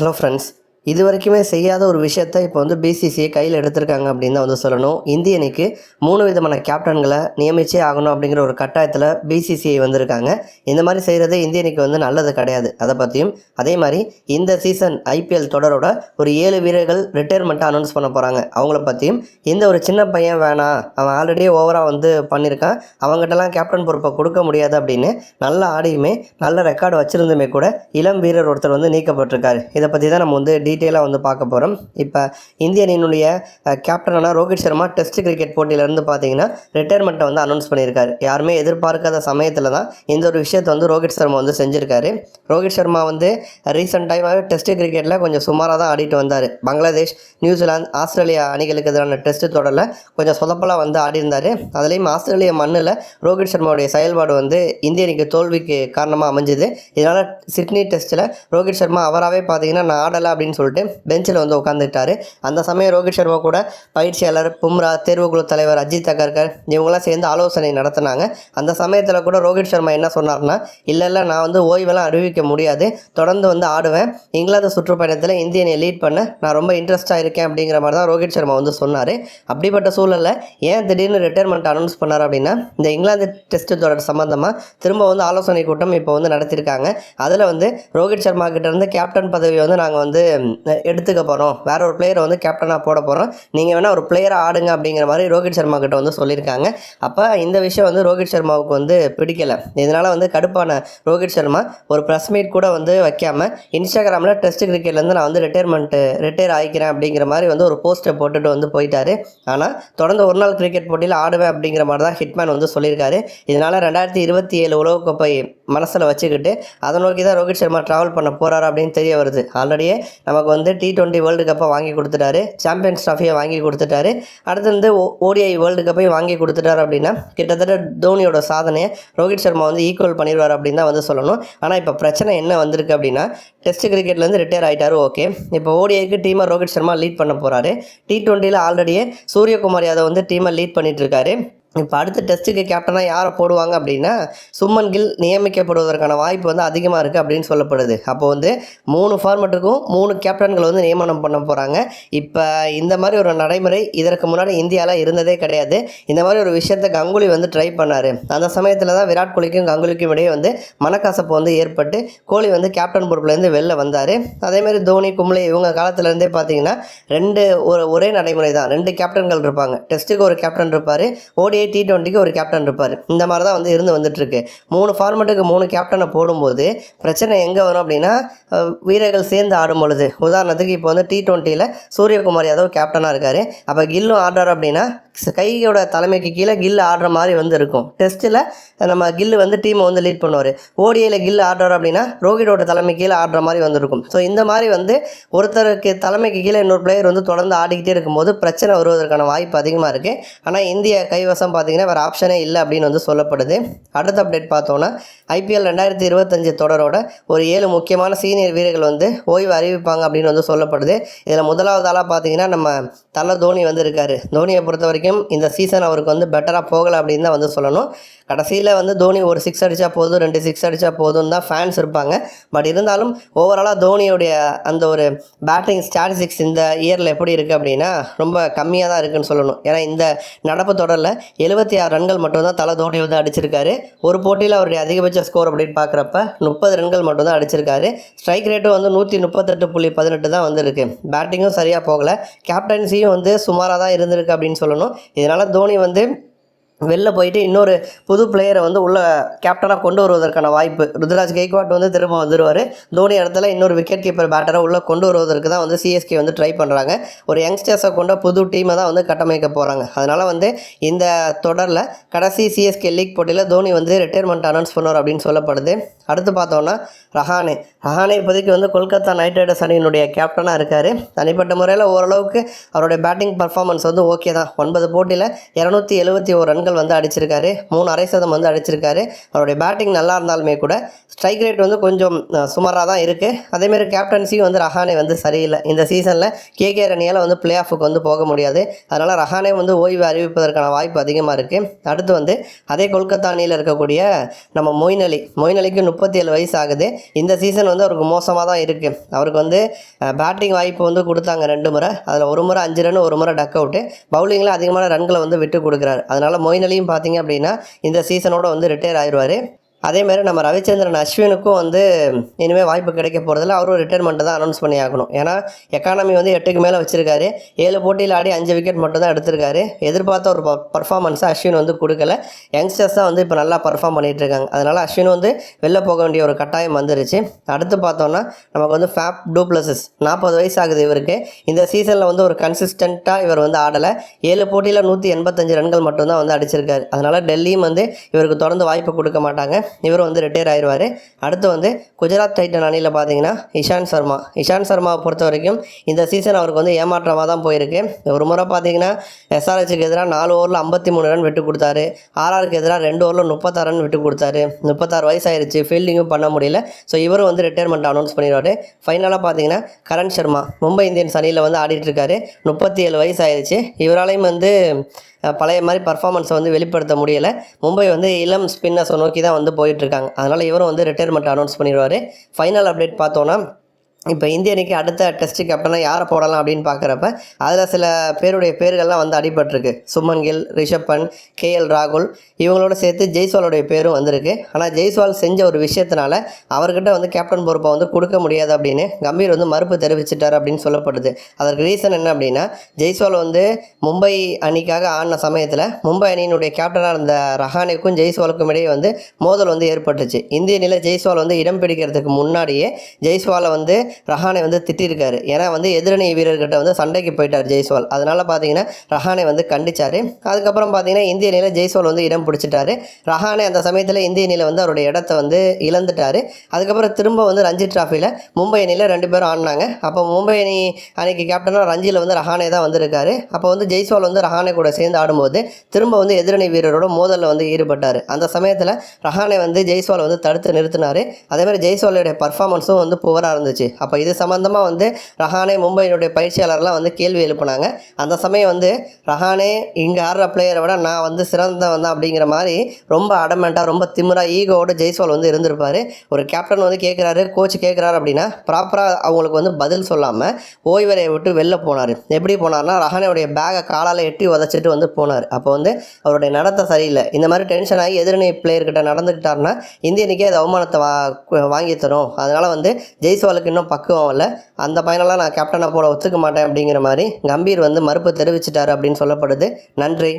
Hello friends இது வரைக்குமே செய்யாத ஒரு விஷயத்த இப்போ வந்து பிசிசிஐ கையில் எடுத்திருக்காங்க அப்படின்னு தான் வந்து சொல்லணும். இந்திய அணிக்கு மூணு விதமான கேப்டன்களை நியமிச்சே ஆகணும் அப்படிங்கிற ஒரு கட்டாயத்தில் பிசிசிஐ வந்திருக்காங்க. இந்த மாதிரி செய்கிறது இந்திய அணிக்கு வந்து நல்லது கிடையாது. அதை பற்றியும் அதே மாதிரி இந்த சீசன் ஐபிஎல் தொடரோட ஒரு ஏழு வீரர்கள் ரிட்டையர்மெண்ட்டை அனௌன்ஸ் பண்ண போகிறாங்க அவங்கள பற்றியும் இந்த ஒரு சின்ன பையன் வேணாம் அவன் ஆல்ரெடி ஓவராக வந்து பண்ணியிருக்கான் அவங்ககிட்டலாம் கேப்டன் பொறுப்பை கொடுக்க முடியாது அப்படின்னு நல்ல ஆடியுமே நல்ல ரெக்கார்டு வச்சுருந்துமே கூட இளம் வீரர் ஒருத்தர் வந்து நீக்கப்பட்டிருக்காரு. இதை பற்றி தான் நம்ம வந்து டீட்டெயிலாக வந்து பார்க்க போகிறோம் இப்போ இந்திய அணியினுடைய கேப்டனான ரோஹித் சர்மா டெஸ்ட் கிரிக்கெட் போட்டியிலேருந்து பார்த்தீங்கன்னா ரிட்டையர்மெண்ட்டை வந்து அனௌன்ஸ் பண்ணியிருக்காரு. யாருமே எதிர்பார்க்காத சமயத்தில் தான் இந்த ஒரு விஷயத்தை வந்து ரோஹித் சர்மா வந்து செஞ்சுருக்காரு. ரோஹித் சர்மா வந்து ரீசெண்ட் டைமாகவே டெஸ்ட் கிரிக்கெட்டில் கொஞ்சம் சுமாராக தான் ஆடிட்டு வந்தார். பங்களாதேஷ் நியூசிலாந்து ஆஸ்திரேலியா அணிகளுக்கு எதிரான டெஸ்ட் தொடரில் கொஞ்சம் சொதப்பலாக வந்து ஆடி இருந்தார் அதுலேயும் ஆஸ்திரேலிய மண்ணில் ரோஹித் சர்மாவுடைய செயல்பாடு வந்து இந்திய அணிக்கு தோல்விக்கு காரணமாக அமைஞ்சுது. இதனால் சிட்னி டெஸ்ட்டில் ரோஹித் சர்மா அவராகவே பார்த்தீங்கன்னா நான் ஆடலை அப்படின்னு சொல்லிட்டு பெஞ்சில் வந்து உட்காந்துட்டாரு அந்த சமயம் ரோஹித் சர்மா கூட பயிற்சியாளர் பும்ரா தேர்வுக்குழு தலைவர் அஜித் அகர்கர் இவங்கெல்லாம் சேர்ந்து ஆலோசனை நடத்தினாங்க. அந்த சமயத்தில் கூட ரோஹித் சர்மா என்ன சொன்னார்னா இல்லை இல்லை நான் வந்து ஓய்வெல்லாம் அறிவிக்க முடியாது. தொடர்ந்து வந்து ஆடுவேன். இங்கிலாந்து சுற்றுப்பயணத்தில் இந்திய லீட் பண்ண நான் ரொம்ப இன்ட்ரெஸ்ட்டாக இருக்கேன். அப்படிங்கிற மாதிரி தான் ரோஹித் சர்மா வந்து சொன்னார். அப்படிப்பட்ட சூழலில் ஏன் திடீர்னு ரிட்டையர்மெண்ட் அனௌன்ஸ் பண்ணார் அப்படின்னா இந்த இங்கிலாந்து டெஸ்ட் தொடர் சம்மந்தமாக திரும்ப வந்து ஆலோசனை கூட்டம் இப்போ வந்து நடத்தியிருக்காங்க அதில் வந்து ரோஹித் சர்மா கிட்டேருந்து கேப்டன் பதவியை வந்து நாங்கள் வந்து எடுத்துக்க போகிறோம் வேற ஒரு பிளேயரை வந்து கேப்டனாக போட போகிறோம் நீங்கள் வேணால் ஒரு பிளேயரை ஆடுங்க அப்படிங்கிற மாதிரி ரோஹித் சர்மா கிட்ட வந்து சொல்லியிருக்காங்க. அப்போ இந்த விஷயம் வந்து ரோஹித் சர்மாவுக்கு வந்து பிடிக்கல. இதனால் வந்து கடுப்பான ரோஹித் சர்மா ஒரு ப்ரெஸ் மீட் கூட வந்து வைக்காமல் இன்ஸ்டாகிராமில் டெஸ்ட் கிரிக்கெட்லேருந்து நான் வந்து ரிட்டையர்மெண்ட்டு ரிட்டையர் ஆகிக்கிறேன் அப்படிங்கிற மாதிரி வந்து ஒரு போஸ்ட்டை போட்டுட்டு வந்து போயிட்டாரு. ஆனால் தொடர்ந்து ஒரு நாள் கிரிக்கெட் போட்டியில் ஆடுவேன் அப்படிங்கிற மாதிரி தான் ஹிட்மேன் வந்து சொல்லியிருக்காரு. இதனால் ரெண்டாயிரத்தி இருபத்தி ஏழு உலகக்கோப்பை மனசில் வச்சுக்கிட்டு அதை நோக்கி தான் ரோஹித் சர்மா ட்ராவல் பண்ண போகிறார் அப்படின்னு தெரிய வருது. ஆல்ரெடியே நமக்கு வந்து டி டுவெண்ட்டி வேர்ல்டு கப்பை வாங்கி கொடுத்துட்டாரு. சாம்பியன்ஸ் ட்ராஃபியை வாங்கி கொடுத்துட்டாரு. அடுத்து வந்து ஓடிஐ வேர்ல்டு கப்பையும் வாங்கி கொடுத்துட்டாரு அப்படின்னா கிட்டத்தட்ட தோனியோட சாதனையை ரோஹித் சர்மா வந்து ஈக்குவல் பண்ணிடுவார் அப்படின்னு தான் வந்து சொல்லணும். ஆனால் இப்போ பிரச்சனை என்ன வந்திருக்கு அப்படின்னா டெஸ்ட் கிரிக்கெட்லேருந்து ரிட்டையர் ஆகிட்டார் ஓகே இப்போ ஓடிஐக்கு டீமை ரோஹித் சர்மா லீட் பண்ண போகிறாரு டி டுவெண்ட்டியில் ஆல்ரெடியே சூரியகுமார் யாதவ் வந்து டீமை லீட் பண்ணிட்டு இருக்காரு. இப்போ அடுத்த டெஸ்ட்டுக்கு கேப்டனாக யாரை போடுவாங்க அப்படின்னா சும்மன் கில் நியமிக்கப்படுவதற்கான வாய்ப்பு வந்து அதிகமாக இருக்குது அப்படின்னு சொல்லப்படுது. அப்போ வந்து மூணு ஃபார்மெட்டுக்கும் மூணு கேப்டன்கள் வந்து நியமனம் பண்ண போகிறாங்க இப்போ இந்த மாதிரி ஒரு நடைமுறை இதற்கு முன்னாடி இந்தியாவில் இருந்ததே கிடையாது. இந்த மாதிரி ஒரு விஷயத்த கங்குலி வந்து ட்ரை பண்ணார். அந்த சமயத்தில் தான் விராட் கோலிக்கும் கங்குலிக்கும் இடையே வந்து மனக்கசப்பு வந்து ஏற்பட்டு கோலி வந்து கேப்டன் பொறுப்புலேருந்து வெளில வந்தார். அதேமாதிரி தோனி கும்ளே இவங்க காலத்துலேருந்தே பார்த்தீங்கன்னா ரெண்டு ஒரு ஒரே நடைமுறை தான். ரெண்டு கேப்டன்கள் இருப்பாங்க. டெஸ்ட்டுக்கு ஒரு கேப்டன் இருப்பார். ஓடி ஓடிஐ டி டுவெண்ட்டிக்கு ஒரு கேப்டன் இருப்பார். இந்த மாதிரி தான் வந்து இருந்து வந்துட்டுருக்கு. மூணு ஃபார்மெட்டுக்கு மூணு கேப்டனை போடும்போது பிரச்சனை எங்கே வரும் அப்படின்னா வீரர்கள் சேர்ந்து ஆடும் பொழுது. உதாரணத்துக்கு இப்போ வந்து டி டுவெண்ட்டியில் சூரியகுமார் யாதவ் கேப்டனாக இருக்கார். அப்போ கில்லும் ஆடுறார் அப்படின்னா கையோட தலைமைக்கு கீழே கில் ஆடுற மாதிரி வந்து இருக்கும். டெஸ்ட்டில் நம்ம கில்லு வந்து டீமை வந்து லீட் பண்ணுவார். ஓடிஐயில் கில் ஆடுறார் அப்படின்னா ரோஹிடோட தலைமை கீழே ஆடுற மாதிரி வந்திருக்கும். ஸோ இந்த மாதிரி வந்து ஒருத்தருக்கு தலைமைக்கு கீழே இன்னொரு பிளேயர் வந்து தொடர்ந்து ஆடிக்கிட்டே இருக்கும்போது பிரச்சனை வருவதற்கான வாய்ப்பு அதிகமாக இருக்குது ஆனால் இந்திய கைவசம் பார்த்தீங்கன்னா வேறு ஆப்ஷனே இல்லை அப்படின்னு வந்து சொல்லப்படுது. அடுத்த அப்டேட் பார்த்தோன்னா ஐபிஎல் ரெண்டாயிரத்தி இருபத்தஞ்சு தொடரோட ஒரு ஏழு முக்கியமான சீனியர் வீரர்கள் வந்து ஓய்வு அறிவிப்பாங்க அப்படின்னு வந்து சொல்லப்படுது. இதில் முதலாவது ஆளாக பார்த்தீங்கன்னா நம்ம தலை தோனி வந்து இருக்காரு. தோனியை பொறுத்த வரைக்கும் இந்த சீசன் அவருக்கு வந்து பெட்டராக போகலை அப்படின்னு தான் வந்து சொல்லணும். கடைசியில் வந்து தோனி ஒரு சிக்ஸ் அடித்தா போதும் ரெண்டு சிக்ஸ் அடித்தா போதும் தான் ஃபேன்ஸ் இருப்பாங்க. பட் இருந்தாலும் ஓவராலாக தோனியுடைய அந்த ஒரு பேட்டிங் ஸ்டாட்டிஸ்டிக்ஸ் இந்த இயரில் எப்படி இருக்குது அப்படின்னா ரொம்ப கம்மியாக தான் இருக்குதுன்னு சொல்லணும். ஏன்னா இந்த நடப்பு தொடரில் எழுபத்தி ஆறு ரன்கள் மட்டும்தான் தலை தோனி வந்து அடிச்சிருக்காரு. ஒரு போட்டியில் அவருடைய அதிகபட்ச ஸ்கோர் அப்படின்னு பார்க்குறப்ப முப்பது ரன்கள் மட்டும்தான் அடிச்சிருக்காரு. ஸ்ட்ரைக் ரேட்டும் வந்து நூற்றி முப்பத்தெட்டு புள்ளி பதினெட்டு தான் வந்திருக்கு. பேட்டிங்கும் சரியாக போகலை. கேப்டன்சியும் வந்து சுமாராக தான் இருந்திருக்கு அப்படின்னு சொல்லணும். இதனால் தோனி வந்து வெளில போயிட்டு இன்னொரு புது பிளேயரை வந்து உள்ள கேப்டனாக கொண்டு வருவதற்கான வாய்ப்பு. ருத்ராஜ் கெய்க்வாட் வந்து திரும்ப வந்துடுவார் தோனி இடத்துல இன்னொரு விக்கெட் கீப்பர் பேட்டரை உள்ளே கொண்டு வருவதற்கு தான் வந்து சிஎஸ்கே வந்து ட்ரை பண்ணுறாங்க ஒரு யங்ஸ்டர்ஸை கொண்ட புது டீமை தான் வந்து கட்டமைக்க போகிறாங்க அதனால் வந்து இந்த தொடரில் கடைசி சிஎஸ்கே லீக் போட்டியில் தோனி வந்து ரிட்டையர்மெண்ட் அனௌன்ஸ் பண்ணுவார் அப்படின்னு சொல்லப்படுது. அடுத்து பார்த்தோன்னா ரஹானே. ரஹானே இப்போதைக்கு வந்து கொல்கத்தா நைட் ரைடர்ஸ் அணியினுடைய கேப்டனாக இருக்கார். தனிப்பட்ட முறையில் ஓரளவுக்கு அவருடைய பேட்டிங் பர்ஃபார்மன்ஸ் வந்து ஓகே தான். ஒன்பது போட்டியில் இரநூத்தி எழுபத்தி ஒரு ரன்கள் ரன்கள் வந்து அடிச்சிருக்காரு. மூணு அரை சதம் வந்து அடிச்சிருக்காரு. அவருடைய பேட்டிங் நல்லா இருந்தாலுமே கூட ஸ்ட்ரைக் ரேட் வந்து கொஞ்சம் சுமாராக தான் இருக்குது அதேமாரி கேப்டன்சியும் வந்து ரஹானே வந்து சரியில்லை. இந்த சீசனில் கேகே ரணியால் வந்து பிளே ஆஃபுக்கு வந்து போக முடியாது. அதனால் ரஹானே வந்து ஓய்வு அறிவிப்பதற்கான வாய்ப்பு அதிகமாக இருக்குது அடுத்து வந்து அதே கொல்கத்தா அணியில் இருக்கக்கூடிய நம்ம மொயின் அலி மொயின் அலிக்கு முப்பத்தி ஏழு வயசு ஆகுது. இந்த சீசன் வந்து அவருக்கு மோசமாக தான் இருக்குது அவருக்கு வந்து பேட்டிங் வாய்ப்பு வந்து கொடுத்தாங்க ரெண்டு முறை. அதில் ஒரு முறை அஞ்சு ரன் ஒரு முறை டக் அவுட்டு. பவுலிங்கில் அதிகமான ரன்களை வந்து விட்டு கொடுக்குறாரு. அதனால் மொயின் அலியும் பார்த்தீங்க அப்படின்னா இந்த சீசனோட வந்து ரிட்டையர் ஆயிடுவார். அதே மாதிரி நம்ம ரவிச்சந்திரன் அஸ்வினுக்கும் வந்து இனிமேல் வாய்ப்பு கிடைக்க போகிறதில்ல அவரும் ரிட்டைர்மெண்ட்டை தான் அனௌன்ஸ் பண்ணி ஆகணும் ஏன்னா எக்கானமி வந்து எட்டுக்கு மேலே வச்சிருக்காரு. ஏழு போட்டியில் ஆடி அஞ்சு விக்கெட் மட்டும் தான் எடுத்திருக்காரு. எதிர்பார்த்த ஒரு பர்ஃபார்மன்ஸை அஸ்வின் வந்து கொடுக்கல. யங்ஸ்டர்ஸ் தான் வந்து இப்போ நல்லா பர்ஃபார்ம் பண்ணிட்டு இருக்காங்க. அதனால் அஸ்வின் வந்து வெளில போக வேண்டிய ஒரு கட்டாயம் வந்துருச்சு. அடுத்து பார்த்தோம்னா நமக்கு வந்து ஃபேப் டூப்ளசஸ் நாற்பது வயசு ஆகுது இவருக்கு. இந்த சீசனில் வந்து ஒரு கன்சிஸ்டண்ட்டாக இவர் வந்து ஆடலை. ஏழு போட்டியில் நூற்றி எண்பத்தஞ்சு ரன்கள் மட்டும்தான் வந்து அடிச்சிருக்காரு. அதனால் டெல்லியும் வந்து இவருக்கு தொடர்ந்து வாய்ப்பு கொடுக்க மாட்டாங்க. இவர் வந்து ரிட்டையர் ஆயிடுவார் அடுத்து வந்து குஜராத் டைட்டன் அணியில் பார்த்தீங்கன்னா இஷாந்த் சர்மா. இஷாந்த் சர்மாவை பொறுத்த வரைக்கும் இந்த சீசன் அவருக்கு வந்து ஏமாற்றமாக தான் போயிருக்கு. ஒரு முறை பார்த்தீங்கன்னா எஸ்ஆர்ஹெச்சுக்கு எதிராக நாலு ஓவரில் ஐம்பத்தி மூணு ரன் விட்டு கொடுத்தாரு. ஆர்ஆருக்கு எதிராக ரெண்டு ஓவரில் முப்பத்தாறு ரன் விட்டு கொடுத்தாரு. முப்பத்தாறு வயசு ஆயிருச்சு ஃபீல்டிங்கும் பண்ண முடியல. ஸோ இவரும் வந்து ரிட்டையர்மெண்ட் அனௌன்ஸ் பண்ணிடுவார். ஃபைனலாக பார்த்தீங்கன்னா கரண் சர்மா மும்பை இந்தியன்ஸ் அணியில் வந்து ஆடிட்டுருக்காரு முப்பத்தி ஏழு வயசு ஆயிருச்சு இவராலையும் வந்து பழைய மாதிரி பர்ஃபார்மன்ஸை வந்து வெளிப்படுத்த முடியலை. மும்பை வந்து இளம் ஸ்பின்னர்ஸை நோக்கி தான் வந்து போயிட்டுருக்காங்க அதனால் இவரும் வந்து ரிட்டையர்மெண்ட் அனௌன்ஸ் பண்ணிடுவார். ஃபைனல் அப்டேட் பார்த்தோன்னா இப்போ இந்திய அணிக்கு அடுத்த டெஸ்ட் கேப்டனாக யாரை போடலாம் அப்படின்னு பார்க்குறப்ப அதில் சில பேருடைய பேர்கள்லாம் வந்து அடிபட்டிருக்கு. சுமன் கில் ரிஷப் பண்ட் கேஎல் ராகுல் இவங்களோட சேர்த்து ஜெய்ஸ்வாலுடைய பேரும் வந்திருக்கு. ஆனால் ஜெய்ஸ்வால் செஞ்ச ஒரு விஷயத்தினால அவர்கிட்ட வந்து கேப்டன் பொறுப்பை வந்து கொடுக்க முடியாது அப்படின்னு கம்பீர் வந்து மறுப்பு தெரிவிச்சிட்டார் அப்படின்னு சொல்லப்படுது. அதற்கு ரீசன் என்ன அப்படின்னா ஜெய்ஸ்வால் வந்து மும்பை அணிக்காக ஆடின சமயத்தில் மும்பை அணியினுடைய கேப்டனாக இருந்த ரஹானேக்கும் ஜெய்ஸ்வாலுக்கும் இடையே வந்து மோதல் வந்து ஏற்பட்டுச்சு. இந்திய அணியில் ஜெய்ஸ்வால் வந்து இடம் பிடிக்கிறதுக்கு முன்னாடியே ஜெய்ஸ்வாலை வந்து ரஹானே வந்து திட்டிருக்காரு. ஏன்னா வந்து எதிரணி வீரர்கிட்ட வந்து சண்டைக்கு போயிட்டார் ஜெய்ஸ்வால் அதனால் பார்த்தீங்கன்னா ரஹானை வந்து கண்டிச்சார். அதுக்கப்புறம் பார்த்தீங்கன்னா இந்திய அணியில் ஜெய்ஸ்வால் வந்து இடம் பிடிச்சிட்டாரு. ரஹானே அந்த சமயத்தில் இந்திய அணியில் வந்து அவருடைய இடத்த வந்து இழந்துட்டார். அதுக்கப்புறம் திரும்ப வந்து ரஞ்சி டிராஃபியில் மும்பை அணியில் ரெண்டு பேரும் ஆடினாங்க. அப்போ மும்பை அணி அன்னைக்கு கேப்டனாக ரஞ்சியில் வந்து ரஹானே தான் வந்திருக்காரு. அப்போ வந்து ஜெய்ஸ்வால் வந்து ரஹானே கூட சேர்ந்து ஆடும்போது திரும்ப வந்து எதிரணி வீரரோட மோதலில் வந்து ஈடுபட்டார். அந்த சமயத்தில் ரஹானே வந்து ஜெய்ஸ்வால் வந்து தடுத்து நிறுத்தினார். அதே மாதிரி ஜெய்ஸ்வாலுடைய பர்ஃபார்மன்ஸும் வந்து புவராக இருந்துச்சு. அப்போ இது சம்மந்தமாக வந்து ரஹானே மும்பையினுடைய பயிற்சியாளர்லாம் வந்து கேள்வி எழுப்புனாங்க. அந்த சமயம் வந்து ரஹானே இங்கே ஆடுற பிளேயரை விட நான் வந்து சிறந்தவன் தான் அப்படிங்கிற மாதிரி ரொம்ப அடமெண்ட்டாக ரொம்ப திமுறாக ஈகோவோட ஜெய்ஸ்வால் வந்து இருந்திருப்பார். ஒரு கேப்டன் வந்து கேட்குறாரு கோச் கேட்குறாரு அப்படின்னா ப்ராப்பராக அவங்களுக்கு வந்து பதில் சொல்லாமல் ஓய்வரையை விட்டு வெளில போனார். எப்படி போனார்னா ரஹானேவுடைய பேகை காலால் எட்டி உதச்சிட்டு வந்து போனார். அப்போ வந்து அவருடைய நடத்தை சரியில்லை. இந்த மாதிரி டென்ஷன் ஆகி எதிரணி பிளேயர்கிட்ட நடந்துக்கிட்டாருன்னா இந்திய அது அவமானத்தை வா வாங்கி தரும். அதனால் வந்து ஜெய்ஸ்வாலுக்கு இன்னும் பக்குவம் இல்லை. அந்த பையனெல்லாம் நான் கேப்டனை போட ஒத்துக்க மாட்டேன் அப்படிங்கிற மாதிரி கம்பீர் வந்து மறுப்பு தெரிவிச்சிட்டாரு அப்படின்னு சொல்லப்படுது. நன்றி.